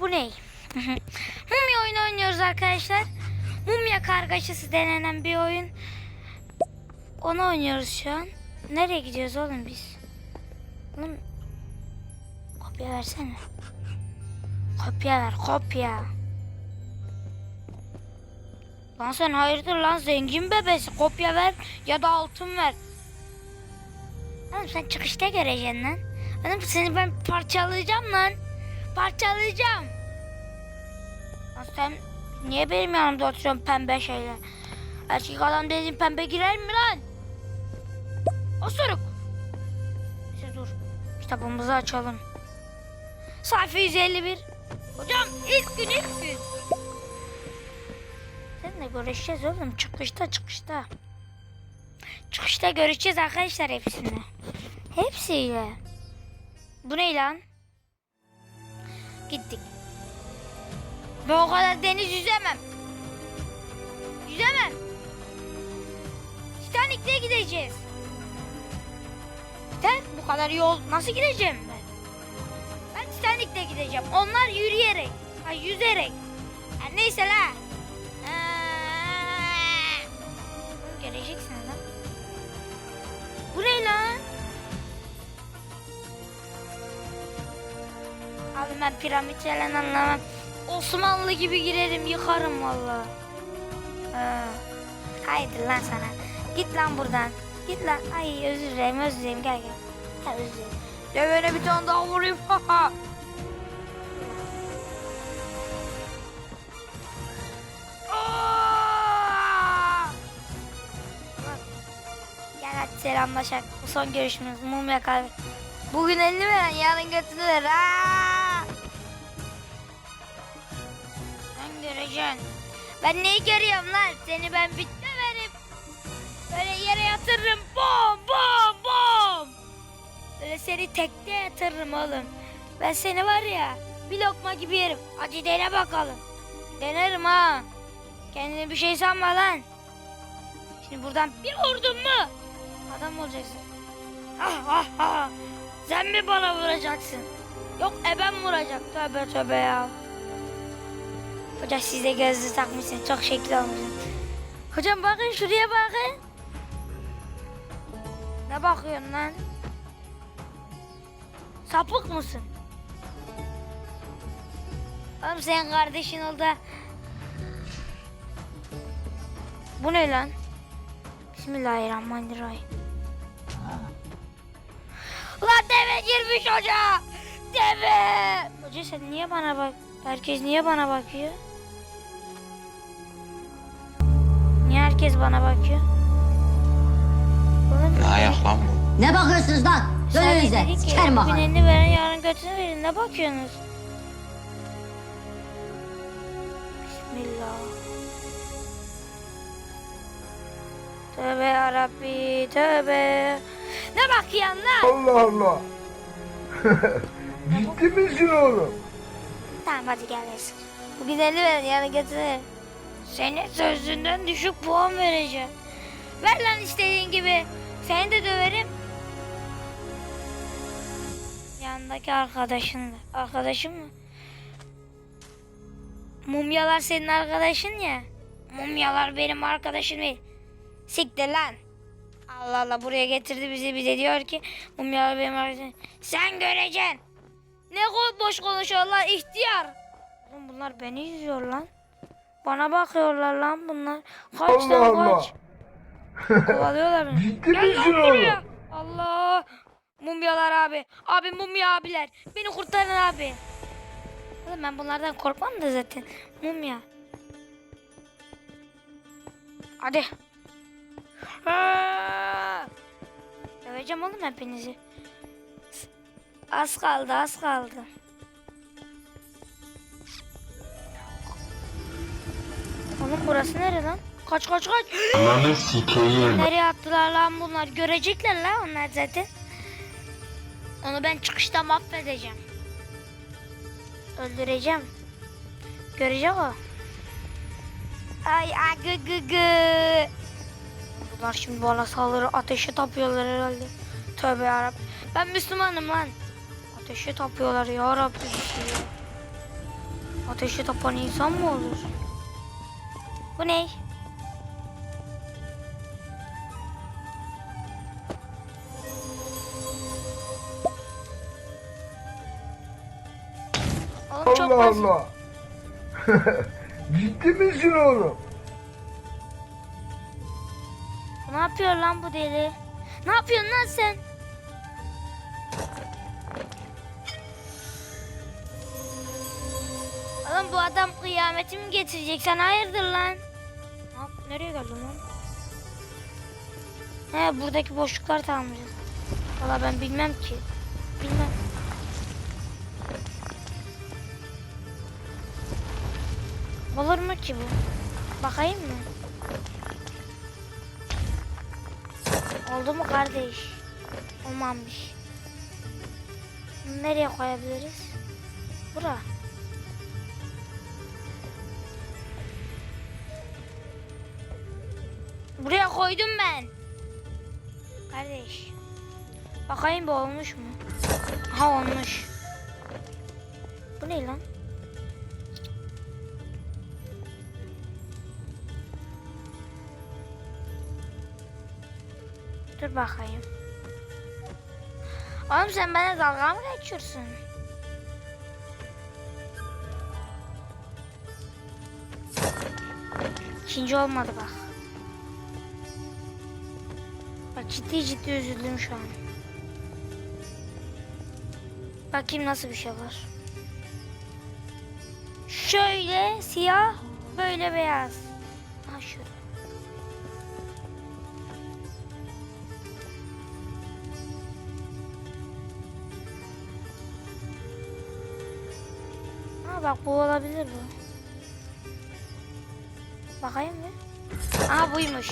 bu ne? Mumya oyunu oynuyoruz arkadaşlar. Mumya kargaşası denenen bir oyun. Onu oynuyoruz şu an. Nereye gidiyoruz oğlum biz? Oğlum kopya versene. Kopya ver kopya. Lan sen hayırdır lan zengin bebesi kopya ver ya da altın ver. Oğlum sen çıkışta göreceksin lan. Oğlum seni ben parçalayacağım lan. Parçalayacağım. Lan sen niye benim yanımda oturuyorsun pembe şeyler? Erkek adam dediğin pembe girer mi lan? Osuruk. Neyse dur. Kitabımızı açalım. Sayfa 151. Hocam ilk gün ilk gün. Seninle görüşeceğiz oğlum. Çıkışta çıkışta. Çıkışta görüşeceğiz arkadaşlar hepsini. Hepsiyle. Bu ne lan? Gittik. Ben o kadar deniz yüzemem. Yüzemem. Titanik'te gideceğiz. Titanik bu kadar yol nasıl gideceğim ben? Ben Titanik'te gideceğim. Onlar yürüyerek. Ay yüzerek. Ha, neyse la. Göreceksiniz lan. Bu ne lan? Abi ben piramit falan anlamam. Osmanlı gibi girerim yıkarım valla. Ha. Haydi lan sana. Git lan buradan. Git lan. Ay özür dilerim özür dilerim gel gel. Gel özür dilerim. Dövene bir tane daha vurayım. Gel hadi selamlaşak. Bu son görüşümüz. Mumya kahve. Bugün elini veren yarın götünü ver. Aa! Sen göreceksin. Ben neyi görüyorum lan? Seni ben bitme verip böyle yere yatırırım. Bom bom bom. Böyle seni tekte yatırırım oğlum. Ben seni var ya bir lokma gibi yerim. Hadi dene bakalım. Denerim ha. Kendine bir şey sanma lan. Şimdi buradan bir vurdun mu? Adam olacaksın. Ah ah ah. Sen mi bana vuracaksın? Yok ebem vuracak. Tövbe tövbe ya. Hoca siz de gözlü takmışsın. Çok şekil olmuşsun. Hocam bakın şuraya bakın. Ne bakıyorsun lan? Sapık mısın? Oğlum senin kardeşin oldu. Bu ne lan? Bismillahirrahmanirrahim. Ulan deve girmiş hoca. Deve. Hoca sen niye bana bak? Herkes niye bana bakıyor? Herkes bana bakıyor? Ne ayak lan bu? Ne bakıyorsunuz lan? Dön önünüze. Sikerim elini veren yarın götünü verin. Ne bakıyorsunuz? Bismillah. Tövbe yarabbi tövbe. Ne bakıyorsun lan? Allah Allah. Ciddi misin oğlum? Tamam hadi gel Esin. Bugün elini verin yarın götünü verin. Senin sözünden düşük puan vereceğim. Ver lan istediğin gibi. Seni de döverim. Yanındaki arkadaşın da. Arkadaşın mı? Mumyalar senin arkadaşın ya. Mumyalar benim arkadaşım değil. Siktir lan. Allah Allah buraya getirdi bizi bize diyor ki mumyalar benim arkadaşım. Sen göreceksin. Ne boş konuşuyorlar ihtiyar. Oğlum bunlar beni izliyor lan. Bana bakıyorlar lan bunlar. Kaç Allah lan Allah. kaç. Kovalıyorlar beni. Ciddi Gel misin lan buraya. oğlum? Allah. Mumyalar abi. Abi mumya abiler. Beni kurtarın abi. Oğlum ben bunlardan korkmam da zaten. Mumya. Hadi. Aa! Döveceğim oğlum hepinizi. Az kaldı az kaldı. Oğlum burası nere lan? Kaç kaç kaç. Ananı sikeyim. Nereye attılar lan bunlar? Görecekler lan onlar zaten. Onu ben çıkışta mahvedeceğim. Öldüreceğim. Görecek o. Ay ay gı gı. Bunlar şimdi bana saldırı ateşe tapıyorlar herhalde. Tövbe yarabbim. Ben Müslümanım lan. Ateşe tapıyorlar ya Rabbi. Ateşe tapan insan mı olur? Bu ne? Oğlum çok Allah basit. Allah. Ciddi misin oğlum? Ne yapıyor lan bu deli? Ne yapıyorsun lan sen? Oğlum bu adam kıyameti mi getirecek? Sen hayırdır lan? Nereye geldin lan? He buradaki boşluklar tamir et. Valla ben bilmem ki. Bilmem. Olur mu ki bu? Bakayım mı? Oldu mu kardeş? Olmamış. Nereye koyabiliriz? Bura. Buraya koydum ben. Kardeş. Bakayım bu olmuş mu? Ha olmuş. Bu ne lan? Dur bakayım. Oğlum sen bana dalga mı geçiyorsun? İkinci olmadı bak. Ciddi ciddi üzüldüm şu an. Bakayım nasıl bir şey var. Şöyle siyah, böyle beyaz. Ha şurada. Ha bak bu olabilir bu. Bakayım mı? Aha buymuş.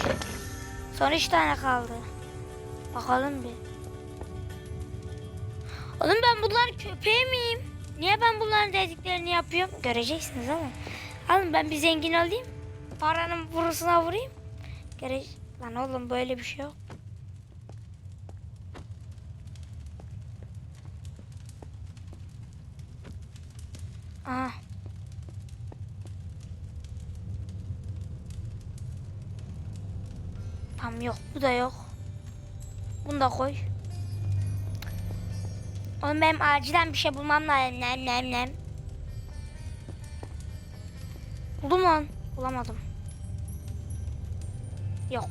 Son üç tane kaldı. Bakalım bir. Oğlum ben bunların köpeği miyim? Niye ben bunların dediklerini yapıyorum? Göreceksiniz ama. Alın ben bir zengin olayım. Paranın burasına vurayım. Göre... Lan oğlum böyle bir şey yok. Aha. Tamam yok. Bu da yok. Bunu da koy. Oğlum benim acilen bir şey bulmam lazım. Nem nem nem. Buldum lan. Bulamadım. Yok.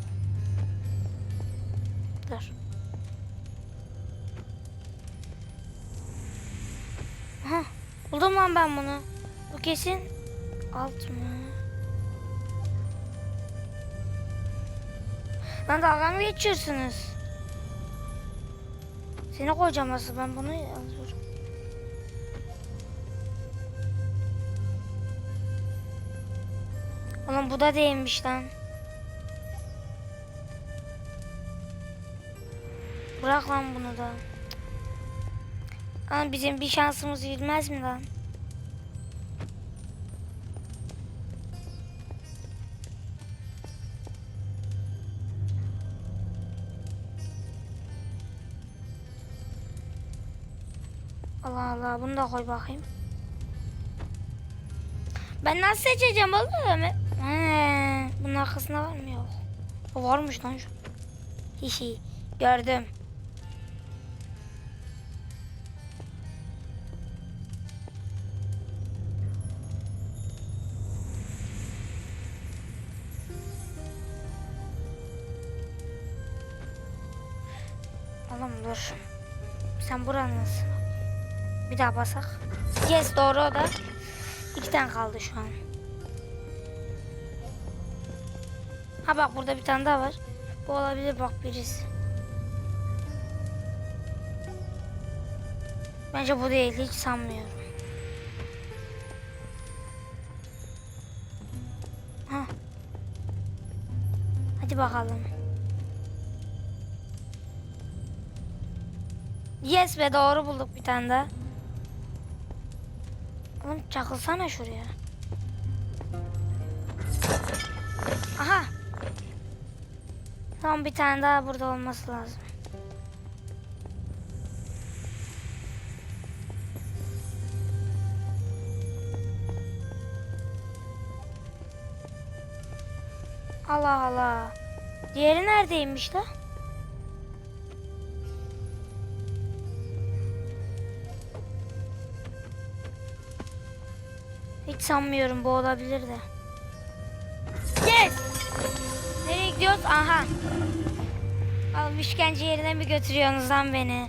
Dur. Aha, buldum lan ben bunu. Bu kesin alt mı? Lan dalga mı geçiyorsunuz? Seni koyacağım asıl ben bunu alıyorum. Oğlum bu da değilmiş lan. Bırak lan bunu da. Ama bizim bir şansımız gitmez mi lan? Allah Allah bunu da koy bakayım. Ben nasıl seçeceğim oğlum? He, bunun arkasında var mı yok? Varmış lan şu. Hihi gördüm. Oğlum dur. Sen buranısın. Bir daha basak. Yes doğru o da. İki tane kaldı şu an. Ha bak burada bir tane daha var. Bu olabilir bak birisi. Bence bu değil hiç sanmıyorum. Ha. Hadi bakalım. Yes be doğru bulduk bir tane daha. Oğlum çakılsana şuraya. Aha. Tam bir tane daha burada olması lazım. Allah Allah. Diğeri neredeymiş la? Sanmıyorum bu olabilir de. Yes! Nereye gidiyoruz? Aha. Oğlum işkence yerine mi götürüyorsunuz lan beni?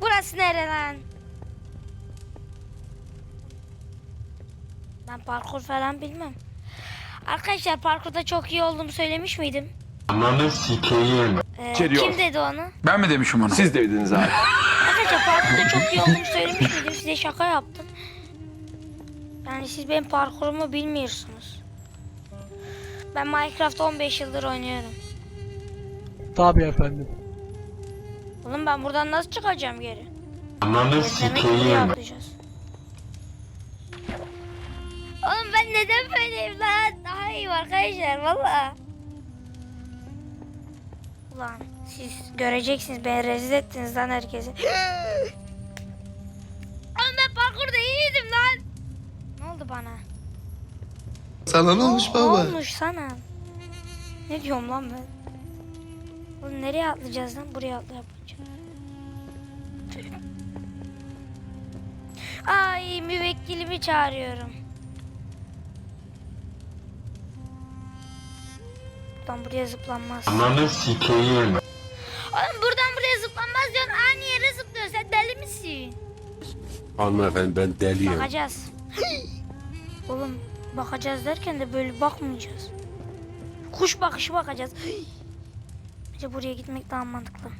Burası nere lan? Ben parkur falan bilmem. Arkadaşlar parkurda çok iyi olduğumu söylemiş miydim? Ananı sikeyim. Ee, Geliyor. kim dedi onu? Ben mi demişim onu? Siz de dediniz abi. Arkadaşlar parkurda çok iyi olduğumu söylemiş miydim? Size şaka yaptım. Yani siz benim parkurumu bilmiyorsunuz. Ben Minecraft 15 yıldır oynuyorum. Tabii efendim. Oğlum ben buradan nasıl çıkacağım geri? Ananı sikeyim. Oğlum ben neden böyleyim lan? Daha iyi arkadaşlar valla. Ulan siz göreceksiniz beni rezil ettiniz lan herkesi. Oğlum ben parkurda iyiydim lan. Oldu bana? Sana ne olmuş Ne baba? olmuş sana? Ne diyorum lan ben? Oğlum nereye atlayacağız lan? Buraya atla yapacağım. Ay müvekkilimi çağırıyorum. Buradan buraya zıplanmaz. Ananı sikeyim. Oğlum buradan buraya zıplanmaz diyorsun. Aynı yere zıplıyorsun. Sen deli misin? Hanımefendi ben deliyim. Bakacağız. Oğlum bakacağız derken de böyle bakmayacağız. Kuş bakışı bakacağız. Bence buraya gitmek daha mantıklı.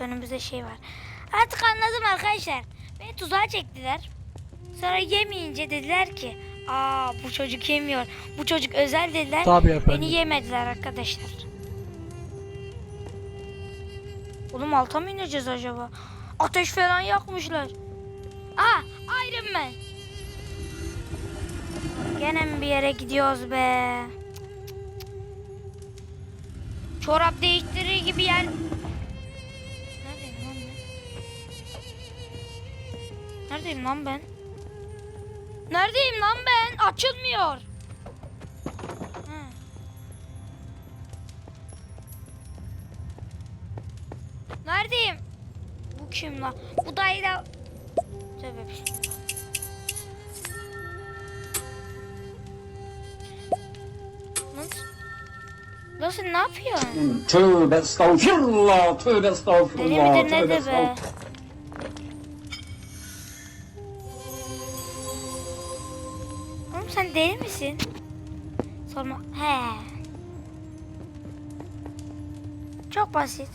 Önümüzde şey var. Artık anladım arkadaşlar. Beni tuzağa çektiler. Sonra yemeyince dediler ki Aa bu çocuk yemiyor. Bu çocuk özel dediler. Tabii efendim. Beni yemediler arkadaşlar. Oğlum alta mı ineceğiz acaba? Ateş falan yakmışlar. Aa Iron Man. Gene mi bir yere gidiyoruz be? Çorap değiştirir gibi yer. Neredeyim lan ben? Neredeyim lan ben? Neredeyim lan ben? Açılmıyor. Neredeyim? Bu kim lan? Bu dayı da... Bismillah. Nasıl? Ne yapıyorsun? Tövbe estağfirullah, tövbe Deli estağfirullah, midir tövbe be? estağfirullah. Oğlum sen deli misin? Sorma. He. Çok basit.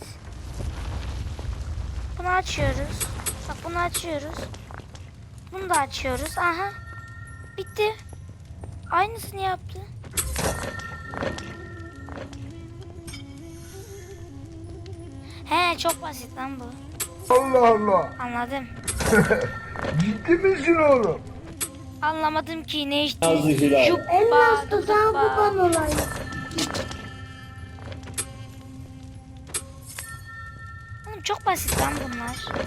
Bunu açıyoruz. Bak bunu açıyoruz. Bunu da açıyoruz. Aha. Bitti. Aynısını yaptı. He çok basit lan bu. Allah Allah. Anladım. Ciddi misin oğlum? Anlamadım ki ne Yazık içtiniz. Hilal. Juppa, duduppa. Oğlum çok basit lan bunlar.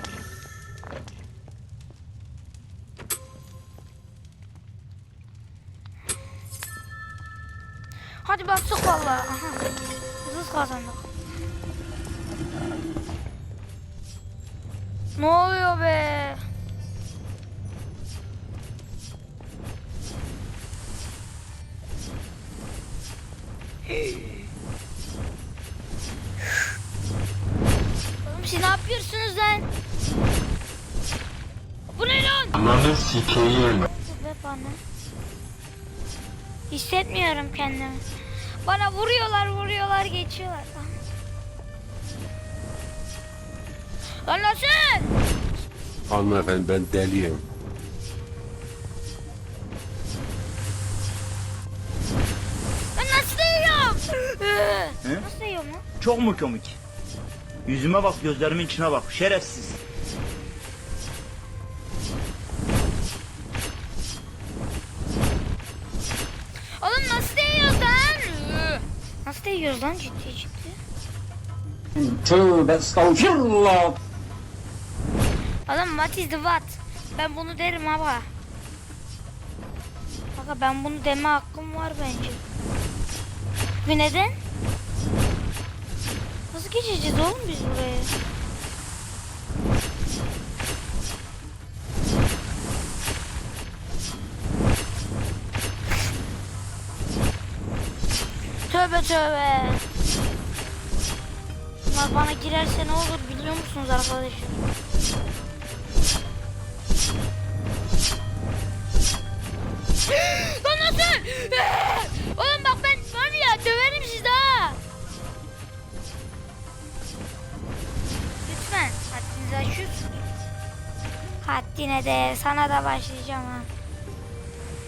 Hadi bastık vallahi. Aha. Hızlı kazandık. Ne oluyor be? Oğlum siz ne yapıyorsunuz lan? Bu ne lan? Ananı sikeyim. Be bana. Hissetmiyorum kendimi. Bana vuruyorlar vuruyorlar geçiyorlar. Lan nasıl? Hanımefendi ben deliyim. Ben nasıl yiyorum? Nasıl yiyorum lan? Çok mu komik? Yüzüme bak, gözlerimin içine bak. Şerefsiz. Nasıl yiyoruz lan ciddi ciddi? Tövbe estağfirullah. Oğlum what is the what? Ben bunu derim ama. Kanka ben bunu deme hakkım var bence. Ve neden? Nasıl geçeceğiz oğlum biz buraya? Tövbe. Bunlar bana girerse ne olur biliyor musunuz arkadaşlar? Lan nasıl? Oğlum bak ben var ya döverim sizi ha. Lütfen haddinizi aşıyorsunuz. Haddine de sana da başlayacağım ha.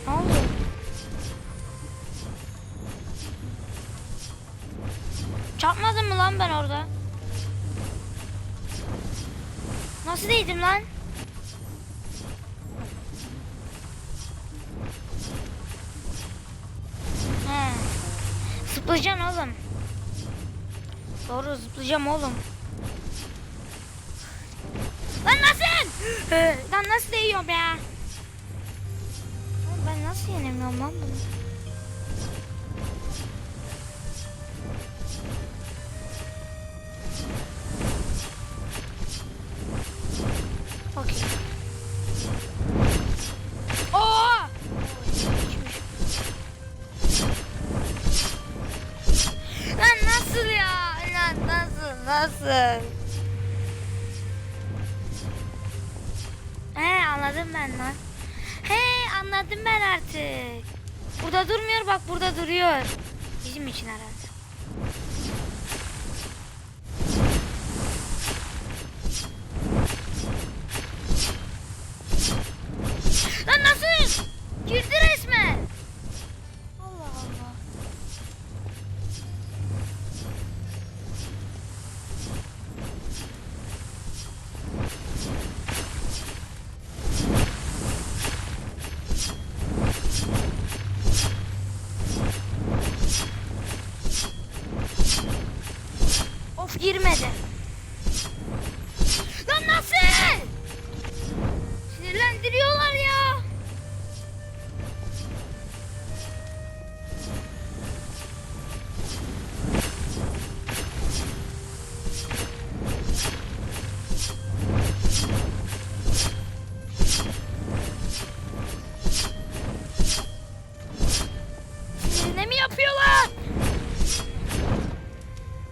Ne oldu? Çarpmadım mı lan ben orada? Nasıl değdim lan? He. Zıplayacaksın oğlum. Doğru zıplayacağım oğlum. Lan nasıl? lan nasıl değiyorum ya? Ben nasıl yenemiyorum lan bunu? Nasıl? He anladım ben lan. He anladım ben artık. Burada durmuyor bak burada duruyor. Bizim için herhalde. Yapıyorlar?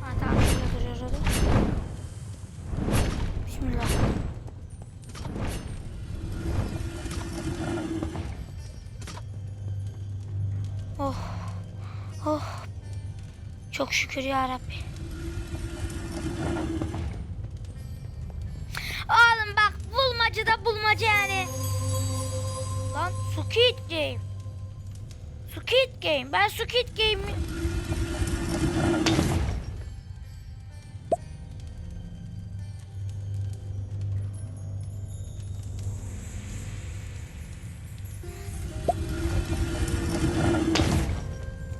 Ha tamam şurada duruyor orada. Bismillah. Oh. Oh. Çok şükür ya Rabbi. Oğlum bak bulmaca da bulmaca yani. Lan Squid Game. Squid Game. Ben Squid Game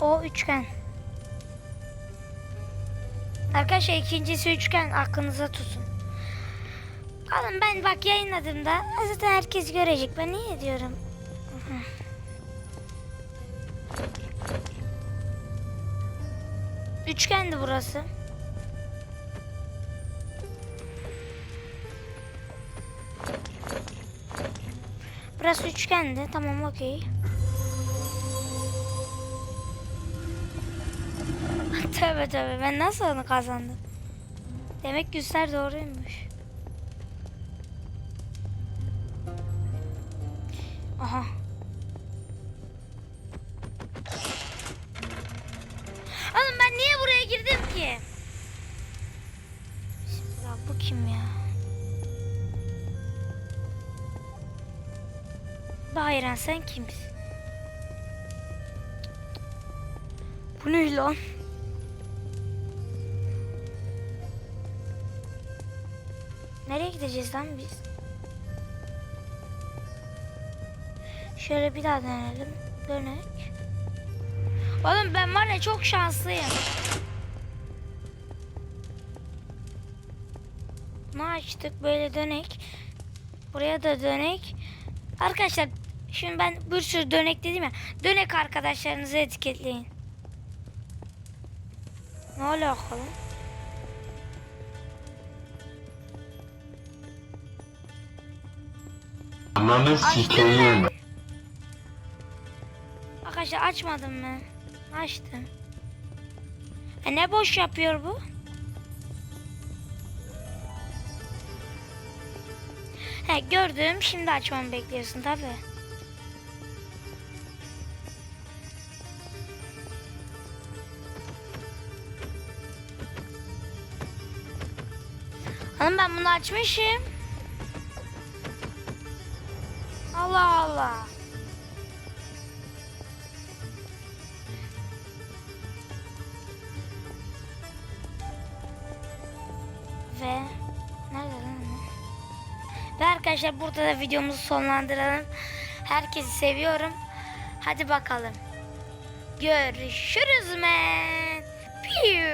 O üçgen. Arkadaşlar ikincisi üçgen aklınıza tutun. Oğlum ben bak yayınladığımda zaten herkes görecek. Ben niye diyorum? Üçgendi burası. Burası üçgendi. Tamam okey. tövbe tövbe ben nasıl onu kazandım? Demek Güster doğruymuş. Aha. Ki? Ya bu kim ya? Bayran sen kimsin? Bu ne lan? Nereye gideceğiz lan biz? Şöyle bir daha deneyelim. Dönek. Oğlum ben var ya çok şanslıyım. Bunu açtık böyle dönek. Buraya da dönek. Arkadaşlar Şimdi ben bir sürü dönek dedim ya. Dönek arkadaşlarınızı etiketleyin. Ne alaka lan? Ananı sikeyim. Arkadaşlar açmadım mı? Açtım. E ne boş yapıyor bu? He gördüm. Şimdi açmamı bekliyorsun tabi. Hanım ben bunu açmışım. Allah Allah. Arkadaşlar burada da videomuzu sonlandıralım. Herkesi seviyorum. Hadi bakalım. Görüşürüz men. Piu.